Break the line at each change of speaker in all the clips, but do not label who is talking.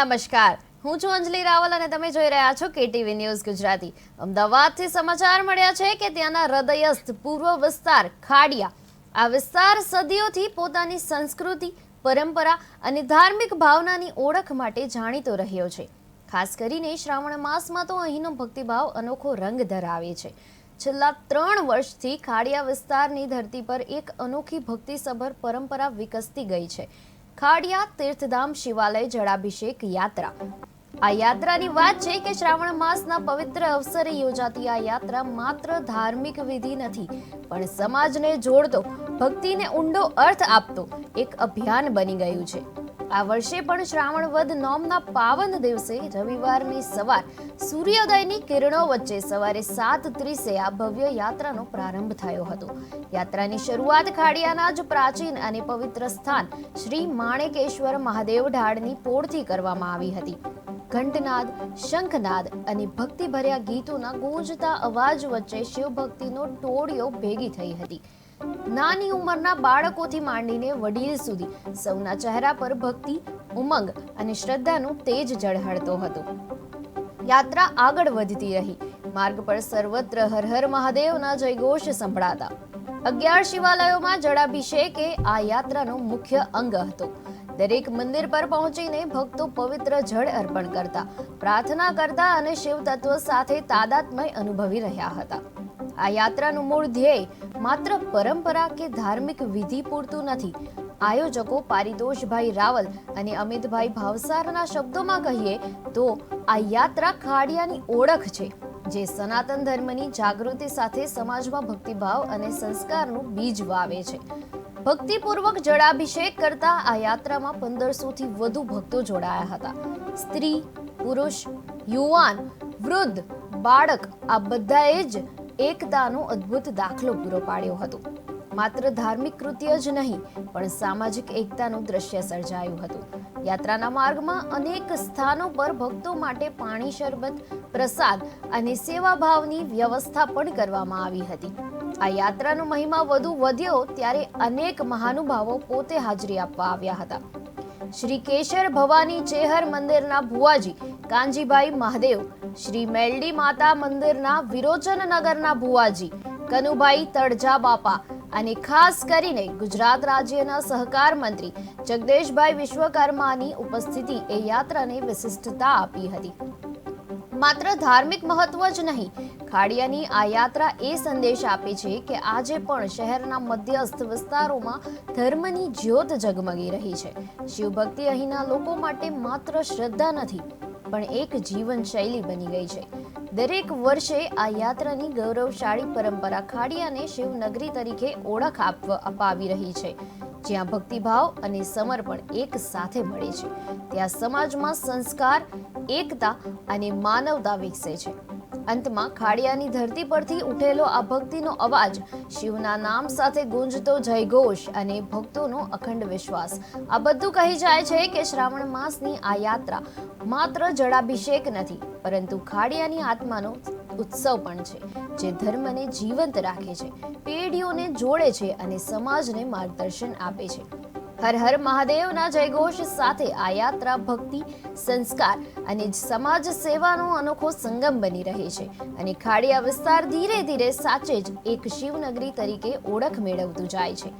નમસ્કાર. હું છું અંજલિ રાવલ અને તમે જોઈ રહ્યા છો કેટીવી ન્યૂઝ ગુજરાતી. અમદાવાદથી સમાચાર મળ્યા છે કે ત્યાંના હૃદયસ્થ પૂર્વ વિસ્તાર ખાડિયા. આ વિસ્તાર સદીઓથી પોતાની સંસ્કૃતિ, પરંપરા અને ધાર્મિક ભાવનાની ઓળખ માટે જાણીતો રહ્યો છે. ખાસ કરીને શ્રાવણ માસમાં તો અહીંનો ભક્તિભાવ અનોખો રંગ ધરાવે છે. છેલ્લા ત્રણ વર્ષથી ખાડિયા વિસ્તારની ધરતી પર એક અનોખી ભક્તિસભર પરંપરા વિકસતી ગઈ છે. ખાડિયા તીર્થધામ શિવાલય જળાભિષેક યાત્રા. આ યાત્રાની વાત છે કે શ્રાવણ માસના પવિત્ર અવસરે યોજાતી આ યાત્રા માત્ર ધાર્મિક વિધિ નથી, પણ સમાજને જોડતો, ભક્તિને ઊંડો અર્થ આપતો એક અભિયાન બની ગયું છે. આ વર્ષે પણ શ્રાવણ વદ નોમના પાવન દિવસે રવિવારની સવાર સૂર્યોદયની કિરણો વચ્ચે સવારે સાત ત્રીસે આ ભવ્ય યાત્રાનો પ્રારંભ થયો હતો. યાત્રાની શરૂઆત ખાડિયાના જ પ્રાચીન અને પવિત્ર સ્થાન શ્રી માણેકેશ્વર મહાદેવ ઢાળની પોળથી કરવામાં આવી હતી. ઘંટનાદ, શંખનાદ અને ભક્તિભર્યા ગીતોના ગુંજતા અવાજ વચ્ચે શિવભક્તિનો ટોળિયો ભેગી થઈ હતી. નાની ઉંમરના બાળકોથી માંડીને વડીલ સુધી. સૌના ચહેરા પર ભક્તિ, ઉમંગ અને શ્રદ્ધાનું તેજ ઝળહળતો હતો. યાત્રા આગળ વધતી રહી. માર્ગ પર સર્વત્ર હર હર મહાદેવના જયઘોષ સંભળાતા. અગિયાર શિવાલયોમાં જળાભિષેક આ યાત્રાનો મુખ્ય અંગ હતો. દરેક મંદિર પર પહોંચીને ભક્તો પવિત્ર જળ અર્પણ કરતા, પ્રાર્થના કરતા અને શિવ તત્વ સાથે તાદાત્મય અનુભવી રહ્યા હતા. આ યાત્રાનું મૂળ ધ્યેય માત્ર પરંપરા કે ધાર્મિક વિધિ પૂરતું નથી. આયોજકો પારિતોષભાઈ રાવલ અને અમિતભાઈ ભાવસારના શબ્દોમાં કહીએ તો આ યાત્રા ખાડિયાની ઓળખ છે, જે સનાતન ધર્મની જાગૃતિ સાથે સમાજમાં ભક્તિભાવ અને સંસ્કારનું બીજ વાવે છે. ભક્તિપૂર્વક જળાભિષેક કરતા આ યાત્રામાં પંદરસો થી વધુ ભક્તો જોડાયા હતા. સ્ત્રી, પુરુષ, યુવાન, વૃદ્ધ, બાળક આ બધાએ જ એકતાનો અદ્ભુત દાખલો પૂરો પાડ્યો હતો. માત્ર ધાર્મિક કૃત્ય જ નહીં, પણ સામાજિક એકતાનું દ્રશ્ય સર્જાયું હતું. યાત્રાના માર્ગમાં અનેક સ્થાનો પર ભક્તો માટે પાણી શરબત, પ્રસાદ અને સેવાભાવની વ્યવસ્થા પણ કરવામાં આવી હતી. આ યાત્રાનો મહિમા વધુ વધ્યો ત્યારે અનેક મહાનુભાવો પોતે હાજરી આપવા આવ્યા હતા. શ્રી કેશર ભવાની ચેહર મંદિરના ભુવાજી કાંજીભાઈ મહાદેવ, શ્રી મેલડી માતા મંદિરના વિરોચન નગરના ભુવાજી, કનુભાઈ તળજા બાપા અને ખાસ કરીને ગુજરાત રાજ્યના સહકાર મંત્રી જગદેશભાઈ વિશ્વકર્માની ઉપસ્થિતિ એ યાત્રાને વિશિષ્ટતા આપી હતી. માત્ર ધાર્મિક મહત્વ જ નહીં, ખાડિયાની આ યાત્રા એ સંદેશ આપે છે કે આજે પણ શહેરના મધ્યસ્થ વિસ્તારોમાં ધર્મની જ્યોત ઝગમગી રહી છે. શિવભક્તિ અહીંના લોકો માટે માત્ર શ્રદ્ધા નથી, પણ એક જીવનશૈલી બની ગઈ છે. દરેક વર્ષે આ યાત્રાની ગૌરવશાળી પરંપરા ખાડિયાને શિવનગરી તરીકે ઓળખ આપવા, અપાવી રહી છે. જ્યાં ભક્તિભાવ અને સમર્પણ એક સાથે મળે છે. ત્યાં સમાજમાં સંસ્કાર, એકતા અને માનવતા વિકસે છે. અંતમાં ખાડિયાની ધરતી પરથી ઉઠેલો આ ભક્તિનો અવાજ શિવના નામ સાથે ગુંજતો જયઘોષ અને ભક્તોનો અખંડ વિશ્વાસ. આ બધું કહી જાય છે કે શ્રાવણ માસની આ યાત્રા માત્ર જળાભિષેક નથી, પરંતુ ખાડિયાની આત્માનો ઉત્સવ પણ છે, જે ધર્મને જીવંત રાખે છે, પેઢીઓને જોડે છે અને સમાજને માર્ગદર્શન આપે છે. હર હર મહાદેવના જયઘોષ સાથે આ યાત્રા ભક્તિ, સંસ્કાર અને સમાજ સેવાનો અનોખો સંગમ બની રહે છે અને ખાડિયા વિસ્તાર ધીરે ધીરે સાચે જ એક શિવનગરી તરીકે ઓળખ મેળવતું જાય છે.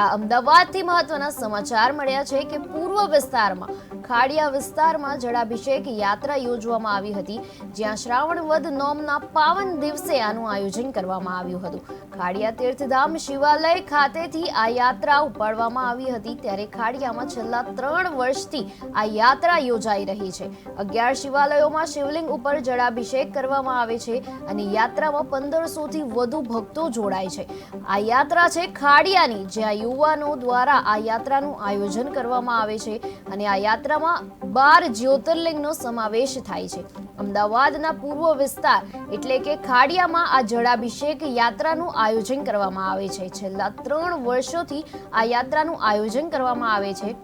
આ અમદાવાદથી મહત્વના સમાચાર મળ્યા છે કે પૂર્વ વિસ્તારમાં, ખાડિયા વિસ્તારમાં જળાભિષેક યાત્રા યોજવામાં આવી હતી, જ્યાં શ્રાવણ વદ નોમના પાવન દિવસે આનું આયોજન કરવામાં આવ્યું હતું. ખાડિયા તીર્થધામ શિવાલય ખાતેથી આ યાત્રા ઉપાડવામાં આવી હતી, ત્યારે ખાડિયામાં છેલ્લા ત્રણ વર્ષથી આ યાત્રા યોજાઈ રહી છે. અગિયાર શિવાલયોમાં શિવલિંગ ઉપર જળાભિષેક કરવામાં આવે છે અને યાત્રામાં પંદરસો થી વધુ ભક્તો જોડાય છે. આ યાત્રા છે ખાડિયાની, જ્યાં યુવાનો દ્વારા આ યાત્રાનું આયોજન કરવામાં આવે છે અને આ યાત્રામાં બાર જ્યોતિર્લિંગનો સમાવેશ થાય છે. અમદાવાદના પૂર્વ વિસ્તાર એટલે કે ખાડિયામાં આ જળાભિષેક યાત્રાનું આયોજન કરવામાં આવે છે. છેલ્લા ત્રણ વર્ષોથી આ યાત્રાનું આયોજન કરવામાં આવે છે.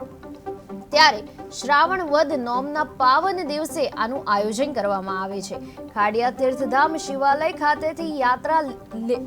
ત્યારે શ્રાવણ વદ નોમના પાવન દિવસે આનું આયોજન કરવામાં આવે છે. ખાડિયા તીર્થધામ શિવાલય ખાતેથી યાત્રા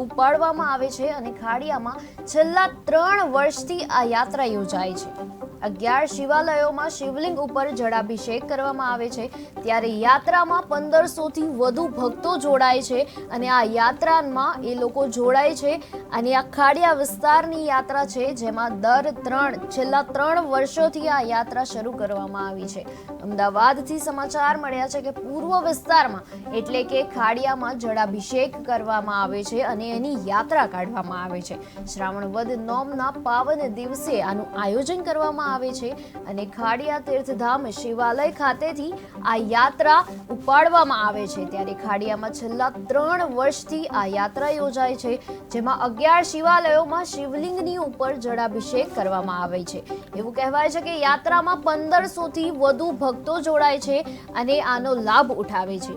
ઉપાડવામાં આવે છે અને ખાડિયામાં છેલ્લા ત્રણ વર્ષથી આ યાત્રા યોજાય છે. અગિયાર શિવાલયોમાં શિવલિંગ ઉપર જળાભિષેક કરવામાં આવે છે. ત્યારે યાત્રામાં પંદરસોથી વધુ ભક્તો જોડાય છે અને આ યાત્રામાં એ લોકો જોડાય છે. અને આ ખાડિયા વિસ્તારની યાત્રા છે, જેમાં દર ત્રણ, છેલ્લા ત્રણ વર્ષોથી આ યાત્રા શરૂ કરવામાં આવી છે. અમદાવાદથી સમાચાર મળ્યા છે કે પૂર્વ વિસ્તારમાં એટલે કે ખાડિયામાં જળાભિષેક કરવામાં આવે છે અને એની યાત્રા કાઢવામાં આવે છે. શ્રાવણ વદ નોમના પાવન દિવસે આનું આયોજન કરવામાં આવે છે અને ખાડિયા તીર્થધામ શિવાલય ખાતેથી આ યાત્રા ઉપાડવામાં આવે છે. ત્યારે ખાડિયામાં છેલ્લા ત્રણ વર્ષથી આ યાત્રા યોજાય છે, જેમાં અગિયાર શિવાલયોમાં શિવલિંગની ઉપર જળાભિષેક કરવામાં આવે છે. એવું કહેવાય છે કે યાત્રામાં પંદરસોથી વધુ ભક્તો જોડાય છે અને આનો લાભ ઉઠાવે છે.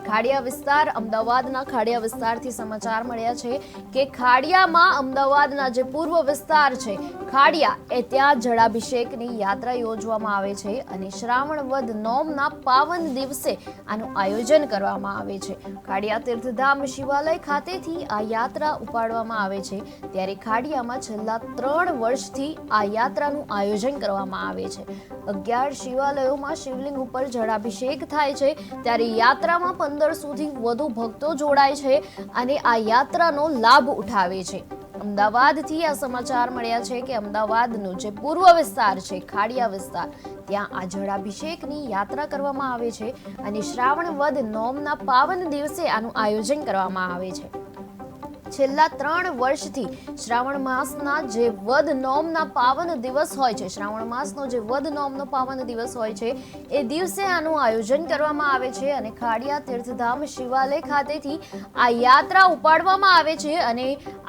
ખાડિયા વિસ્તાર અમદાવાદના ખાડિયા વિસ્તારથી સમાચાર મળ્યા છે કે ખાડિયામાં અમદાવાદના જે પૂર્વ વિસ્તાર છે, ખાડિયા, એ ત્યાં જળાભિષેકની યાત્રા યોજવામાં આવે છે અને શ્રાવણ વદ નોમના પાવન દિવસે આનું આયોજન કરવામાં આવે છે. ખાડિયા તીર્થધામ શિવાલય ખાતેથી આ યાત્રા ઉપાડવામાં આવે છે. ત્યારે ખાડિયામાં છેલ્લા ત્રણ વર્ષથી આ યાત્રાનું આયોજન કરવામાં આવે છે. અગિયાર શિવાલયોમાં શિવલિંગ ઉપર જળાભિષેક થાય છે. ત્યારે યાત્રામાં પંદરસોથી વધુ ભક્તો જોડાય છે અને આ યાત્રાનો લાભ ઉઠાવે છે. અમદાવાદથી આ સમાચાર મળ્યા છે કે અમદાવાદનો જે પૂર્વ વિસ્તાર છે, ખાડિયા વિસ્તાર, ત્યાં આ જળાભિષેકની યાત્રા કરવામાં આવે છે અને શ્રાવણ વદ નોમના પાવન દિવસે આનું આયોજન કરવામાં આવે છે. છેલ્લા ત્રણ વર્ષથી શ્રાવણ માસના જે વદ નોમના પાવન દિવસ હોય છે, શ્રાવણ માસનો જે વદ નોમનો પાવન દિવસ હોય છે, એ દિવસે આનું આયોજન કરવામાં આવે છે અને ખાડિયા તીર્થધામ શિવાલય ખાતેથી આ યાત્રા ઉપાડવામાં આવે છે અને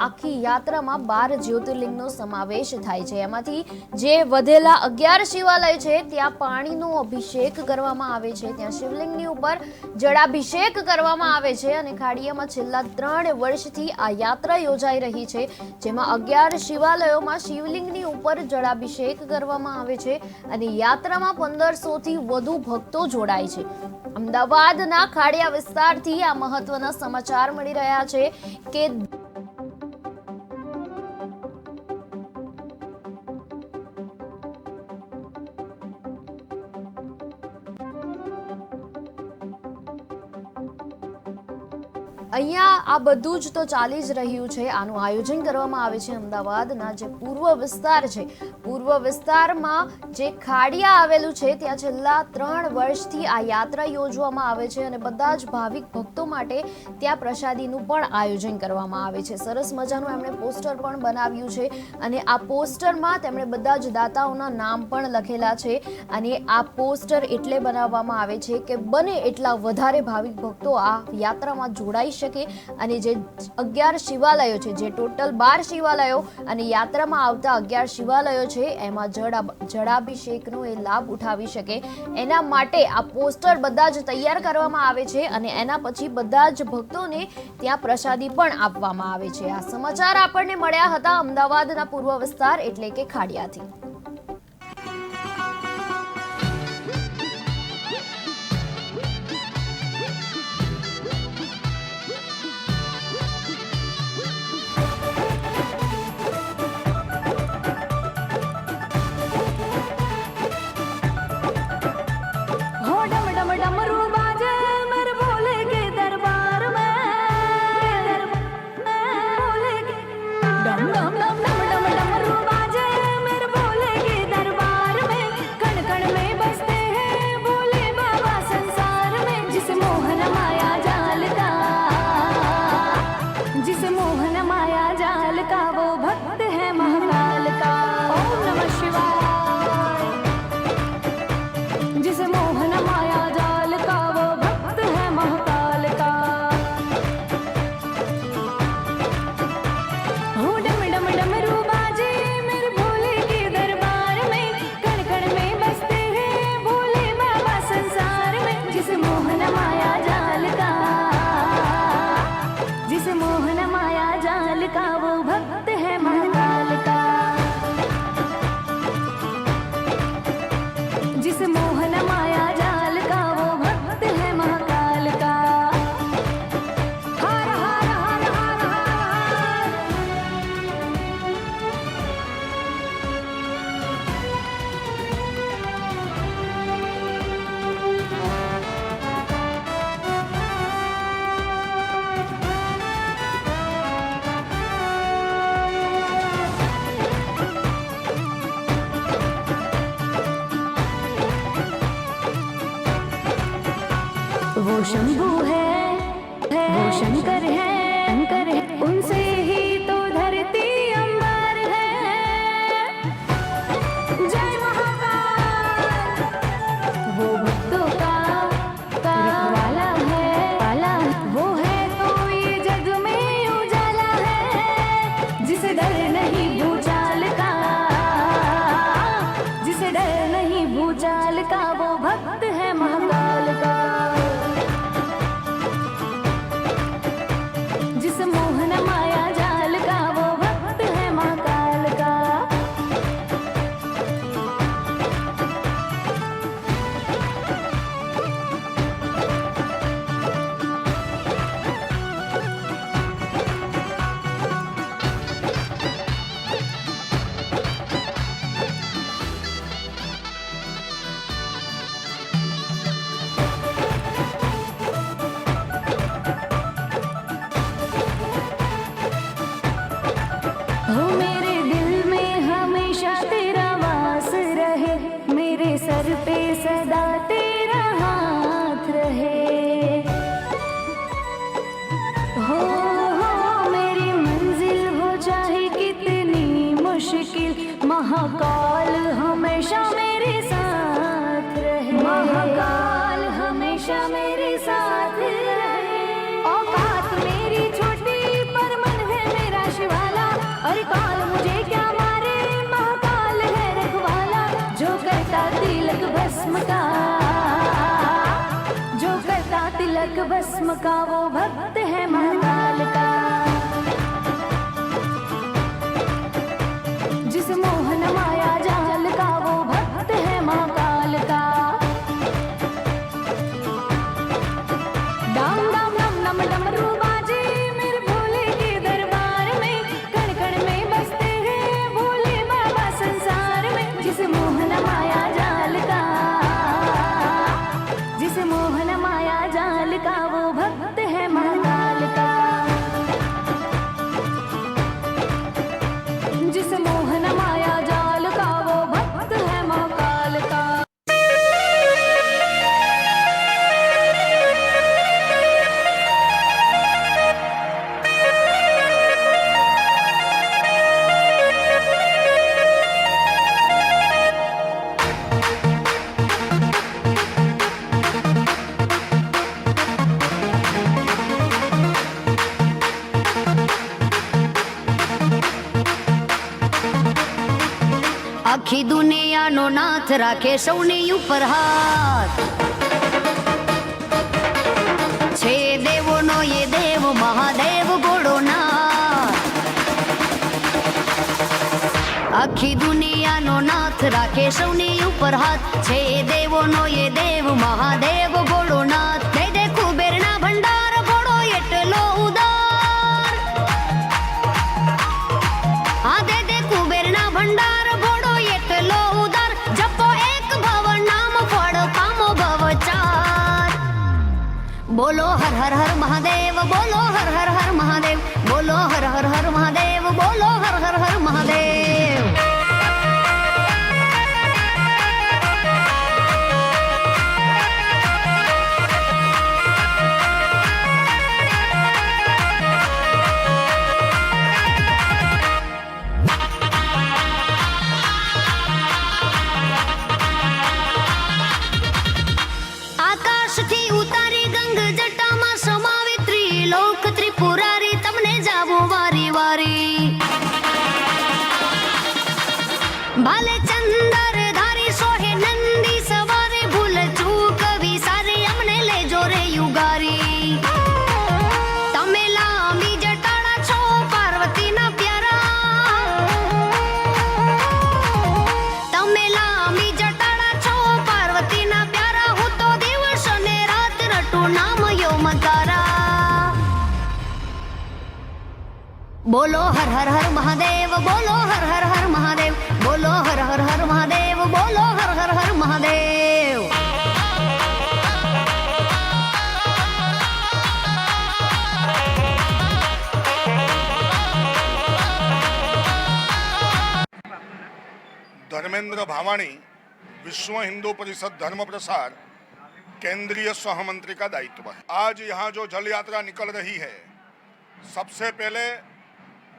આખી યાત્રામાં બાર જ્યોતિર્લિંગનો સમાવેશ થાય છે. એમાંથી જે વધેલા અગિયાર શિવાલય છે, ત્યાં પાણીનો અભિષેક કરવામાં આવે છે, ત્યાં શિવલિંગની ઉપર જળાભિષેક કરવામાં આવે છે અને ખાડિયામાં છેલ્લા ત્રણ વર્ષથી આ યાત્રા યોજાઈ રહી છે, જેમાં અગિયાર શિવાલયોમાં શિવલિંગની ઉપર જળાભિષેક કરવામાં આવે છે અને યાત્રામાં પંદરસોથી વધુ ભક્તો જોડાય છે. અમદાવાદના ખાડિયા વિસ્તારથી આ મહત્વના સમાચાર મળી રહ્યા છે કે અહીંયા આ બધું જ તો ચાલી જ રહ્યું છે. આનું આયોજન કરવામાં આવે છે અમદાવાદના જે પૂર્વ વિસ્તાર છે. પૂર્વ વિસ્તારમાં જે ખાડિયા આવેલું છે, ત્યાં છેલ્લા ત્રણ વર્ષથી આ યાત્રા યોજવામાં આવે છે અને બધા જ ભાવિક ભક્તો માટે ત્યાં પ્રસાદીનું પણ આયોજન કરવામાં આવે છે. સરસ મજાનું એમણે પોસ્ટર પણ બનાવ્યું છે અને આ પોસ્ટરમાં તેમણે બધા જ દાતાઓના નામ પણ લખેલા છે અને આ પોસ્ટર એટલે બનાવવામાં આવે છે કે બને એટલા વધારે ભાવિક ભક્તો આ યાત્રામાં જોડાઈ શકે અને જે અગિયાર શિવાલયો છે, જે ટોટલ બાર શિવાલયો અને યાત્રામાં આવતા અગિયાર શિવાલયો છે, એમાં જળા જળાભિષેકનો એ લાભ ઉઠાવી શકે. એના માટે આ પોસ્ટર બધા જ તૈયાર કરવામાં આવે છે અને એના પછી બધા જ ભક્તોને ત્યાં પ્રસાદી પણ આપવામાં આવે છે. આ સમાચાર આપણને મળ્યા હતા અમદાવાદના પૂર્વ વિસ્તાર એટલે કે ખાડિયાથી.
भस्म का जो करता तिलक भस्म का वो भक्त
હાથ રાખે સૌની ઉપર હાથ. છે દેવોનો એ દેવ, મહાદેવ ગોળોના આખી દુનિયાનો નાથ રાખે સૌની ઉપર હાથ. છે દેવોનો એ દેવ, મહાદેવ ગોળોના બોલો હર હર હર મહાદેવ બોલો હર હર હર મહાદેવ. बोलो हर हर हर महादेव, बोलो हर हर हर महादेव, बोलो हर हर हर महादेव, बोलो हर हर हर महादेव।
धर्मेंद्र भावाणी, विश्व हिंदू परिषद धर्म प्रसार, केंद्रीय सहमंत्री का दायित्व है। आज यहाँ जो जल यात्रा निकल रही है, सबसे पहले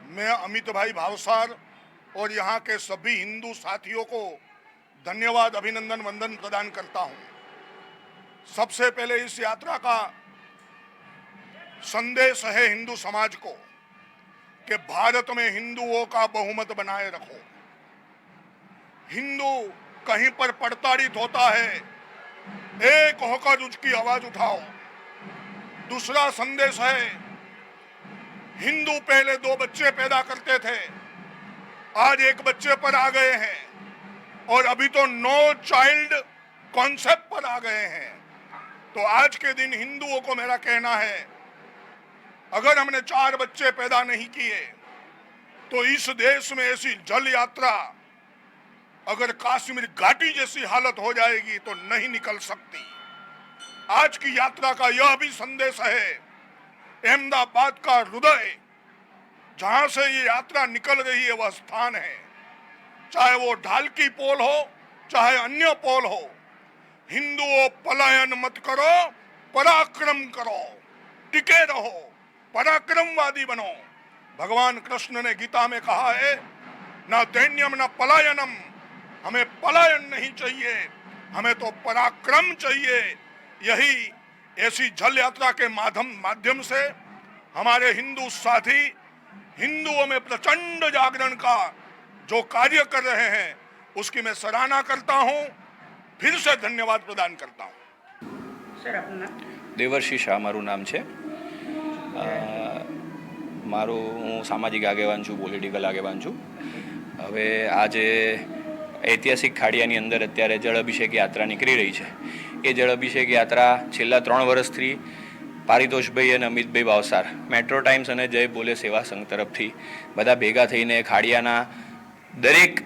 मैं अमित भाई भावसार और यहाँ के सभी हिंदू साथियों को धन्यवाद, अभिनंदन, वंदन प्रदान करता हूँ। सबसे पहले इस यात्रा का संदेश है हिंदू समाज को कि भारत में हिंदुओं का बहुमत बनाए रखो। हिंदू कहीं पर प्रताड़ित होता है, एक होकर उसकी आवाज़ उठाओ। दूसरा संदेश है हिंदू पहले दो बच्चे पैदा करते थे, आज एक बच्चे पर आ गए हैं, और अभी तो नो चाइल्ड कॉन्सेप्ट पर आ गए हैं। तो आज के दिन हिंदुओं को मेरा कहना है, अगर हमने चार बच्चे पैदा नहीं किए तो इस देश में ऐसी जल यात्रा अगर काश्मीर घाटी जैसी हालत हो जाएगी तो नहीं निकल सकती। आज की यात्रा का यह भी संदेश है अहमदाबाद का हृदय, जहाँ से ये यात्रा निकल रही है, वह स्थान है। चाहे वो ढाल की पोल हो, चाहे अन्य पोल हो, हिंदुओं पलायन मत करो, पराक्रम करो, टिके रहो, पराक्रमवादी बनो। भगवान कृष्ण ने गीता में कहा है, ना दैन्यम, ना पलायनम, हमें पलायन नहीं चाहिए, हमें तो पराक्रम चाहिए। यही ऐसी जल यात्रा के माध्यम माध्यम से हमारे हिंदू साथी हिंदुओं में प्रचंड जागरण का जो कार्य कर रहे हैं उसकी मैं सराहना करता हूं फिर से धन्यवाद प्रदान करता हूं
સર આપનું નામ
દેવર્ષિ શાહ મારું નામ છે અ, મારું હું સામાજિક આગેવાન છું પોલિટિકલ આગેવાન છું હવે આજે ઐતિહાસિક ખાડિયાની અંદર અત્યારે જળ અભિષેક યાત્રા નીકળી રહી છે એ જળ અભિષેક યાત્રા છેલ્લા ત્રણ વર્ષથી પારિતોષભાઈ અને અમિતભાઈ ભાવસાર મેટ્રો ટાઈમ્સ અને જય બોલે સેવા સંઘ તરફથી. બધા ભેગા થઈને ખાડિયાના દરેક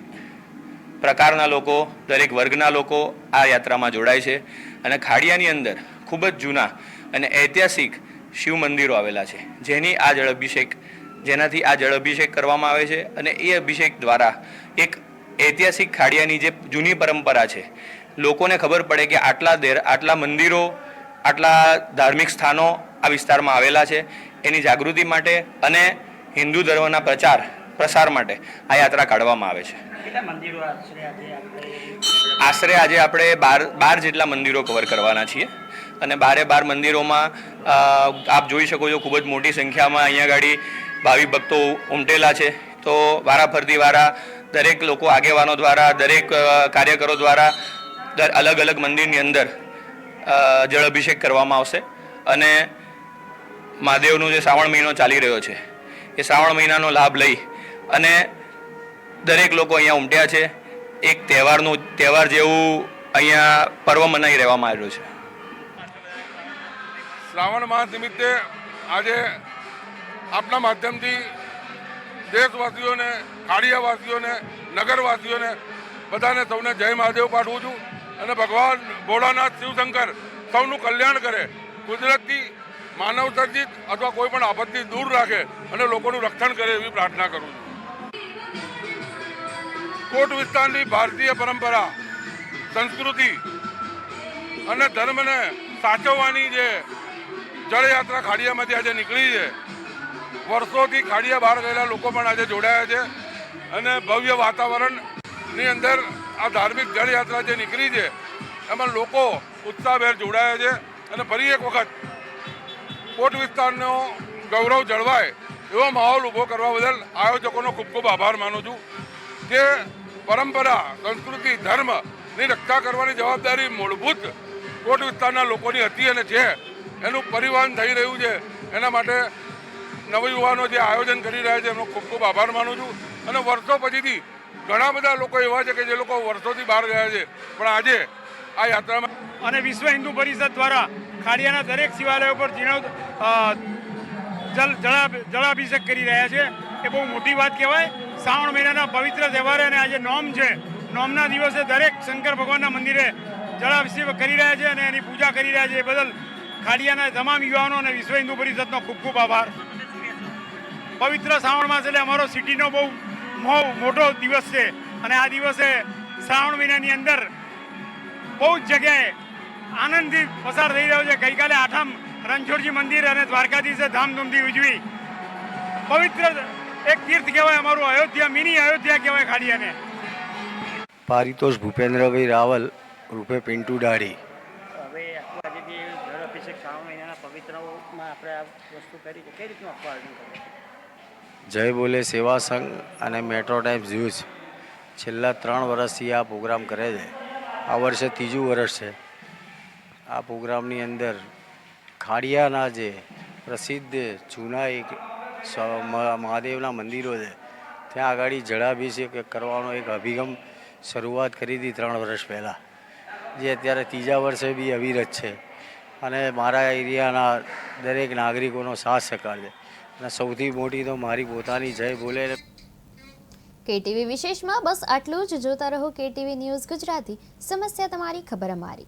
પ્રકારના લોકો, દરેક વર્ગના લોકો આ યાત્રામાં જોડાય છે. અને ખાડિયાની અંદર ખૂબ જ જૂના અને ઐતિહાસિક શિવ મંદિરો આવેલા છે. જેની આ જળ અભિષેક, જેનાથી આ જળ અભિષેક કરવામાં આવે છે અને એ અભિષેક દ્વારા એક ઐતિહાસિક ખાડિયાની જે જૂની પરંપરા છે, લોકોને ખબર પડે કે આટલા દેર, આટલા મંદિરો આટલા ધાર્મિક સ્થાનો આ વિસ્તારમાં આવેલા છે. એની જાગૃતિ માટે અને હિન્દુ ધર્મના પ્રચાર પ્રસાર માટે આ યાત્રા કાઢવામાં આવે છે.
આશરે આજે આપણે
બાર બાર જેટલા મંદિરો કવર કરવાના છીએ. અને બારે બાર મંદિરોમાં આપ જોઈ શકો છો ખૂબ જ મોટી સંખ્યામાં અહીંયા ગાડી ભાવિક ભક્તો ઉમટેલા છે. તો વારાફરતી વારા દરેક લોકો આગેવાનો દ્વારા દરેક કાર્યકરો દ્વારા અલગ અલગ મંદિરની અંદર જળ અભિષેક કરવામાં આવશે. અને મહાદેવનો જે શ્રાવણ મહિનો ચાલી રહ્યો છે, એ શ્રાવણ મહિનાનો લાભ લઈ અને દરેક લોકો અહીંયા ઉમટ્યા છે. એક તહેવારનું, તહેવાર જેવું અહીંયા પર્વ મનાઈ રહેવામાં આવ્યું છે.
શ્રાવણ માસ નિમિત્તે આજે આપના માધ્યમથી દેશવાસીઓને કાળિયાવાસીઓને નગરવાસીઓને બધાને સૌને જય મહાદેવ પાઠવું છું. અને ભગવાન ભોળાનાથ શિવશંકર સૌનું કલ્યાણ કરે. કુદરતથી માનવ સર્જિત અથવા કોઈ પણ આપત્તિ દૂર રાખે અને લોકોનું રક્ષણ કરે એવી પ્રાર્થના કરું છું. કોટ વિસ્તારની ભારતીય પરંપરા, સંસ્કૃતિ અને ધર્મને સાચવવાની જે જળયાત્રા ખાડિયામાંથી આજે નીકળી છે. વર્ષોથી ખાડિયા બહાર ગયેલા લોકો પણ આજે જોડાયા છે અને ભવ્ય વાતાવરણની અંદર આ ધાર્મિક જળયાત્રા જે નીકળી છે, એમાં લોકો ઉત્સાહભેર જોડાયા છે અને ફરી એક વખત કોટ વિસ્તારનો ગૌરવ જળવાય એવો માહોલ ઊભો કરવા બદલ આયોજકોનો ખૂબ ખૂબ આભાર માનું છું જે પરંપરા, સંસ્કૃતિ ધર્મની રક્ષા કરવાની જવાબદારી મૂળભૂત કોટ વિસ્તારના લોકોની હતી અને છે. એનું પરિવહન થઈ રહ્યું છે. એના માટે નવયુવાનો જે આયોજન કરી રહ્યા છે એમનો ખૂબ ખૂબ આભાર માનું છું. અને વર્ષો પછીથી ઘણા બધા લોકો એવા છે કે જે લોકો વર્ષોથી બહાર ગયા છે. પણ આજે આ યાત્રામાં
અને વિશ્વ હિન્દુ પરિષદ દ્વારા ખાડિયાના દરેક શિવાલયો પર જીણો જલ જળા- જળાભિષેક કરી રહ્યા છે. એ બહુ મોટી વાત કહેવાય. શ્રાવણ મહિનાના પવિત્ર તહેવારે અને આજે નોમ છે. નોમના દિવસે દરેક શંકર ભગવાનના મંદિરે જળાભિષેક કરી રહ્યા છે અને એની પૂજા કરી રહ્યા છે. એ બદલ ખાડિયાના તમામ યુવાનો અને વિશ્વ હિન્દુ પરિષદનો ખૂબ ખૂબ આભાર. પવિત્ર શ્રાવણ માસ એટલે અમારો સિટીનો બહુ મો- મોટો દિવસ છે. અને આ દિવસે શ્રાવણ મહિનાની અંદર બહુ જ જગ્યાએ આનંદથી પસાર થઈ રહ્યો છે. ગઈકાલે આઠમ રણછોડજી મંદિર અને દ્વારકાધીશે ધામધૂમથી ઉજવી. પવિત્ર એક તીર્થ કહેવાય અમારું અયોધ્યા મિની અયોધ્યા કહેવાય ખાડિયાને
પારિતોષ ભૂપેન્દ્રભાઈ રાવલ રૂપે પિન્ટુ દાઢી
હવે આખું આજે જળ અભિષેક શ્રાવણ મહિનાના પવિત્રમાં આપણે આ વસ્તુ કરી કઈ રીતનું આખું આયોજન
જય બોલે સેવા સંઘ અને મેટ્રો ટાઈપ ન્યૂઝ છેલ્લા ત્રણ વર્ષથી આ પ્રોગ્રામ કરે છે. આ વર્ષે ત્રીજું વર્ષ છે. આ પ્રોગ્રામની અંદર ખાડિયાના જે પ્રસિદ્ધ જૂના એક મહાદેવના મંદિરો છે, ત્યાં આગળ જળાભિષેક કરવાનો એક અભિગમ શરૂઆત કરી હતી ત્રણ વર્ષ પહેલાં. જે અત્યારે ત્રીજા વર્ષે બી અવિરત છે. અને મારા એરિયાના દરેક નાગરિકોનો સાથ સહકાર છે. સૌથી મોટી તો મારી પોતાની જય બોલે
કેટીવી વિશેષમાં બસ આટલું જ. જોતા રહો કેટીવી ન્યૂઝ ગુજરાતી. સમસ્યા તમારી, ખબર અમારી.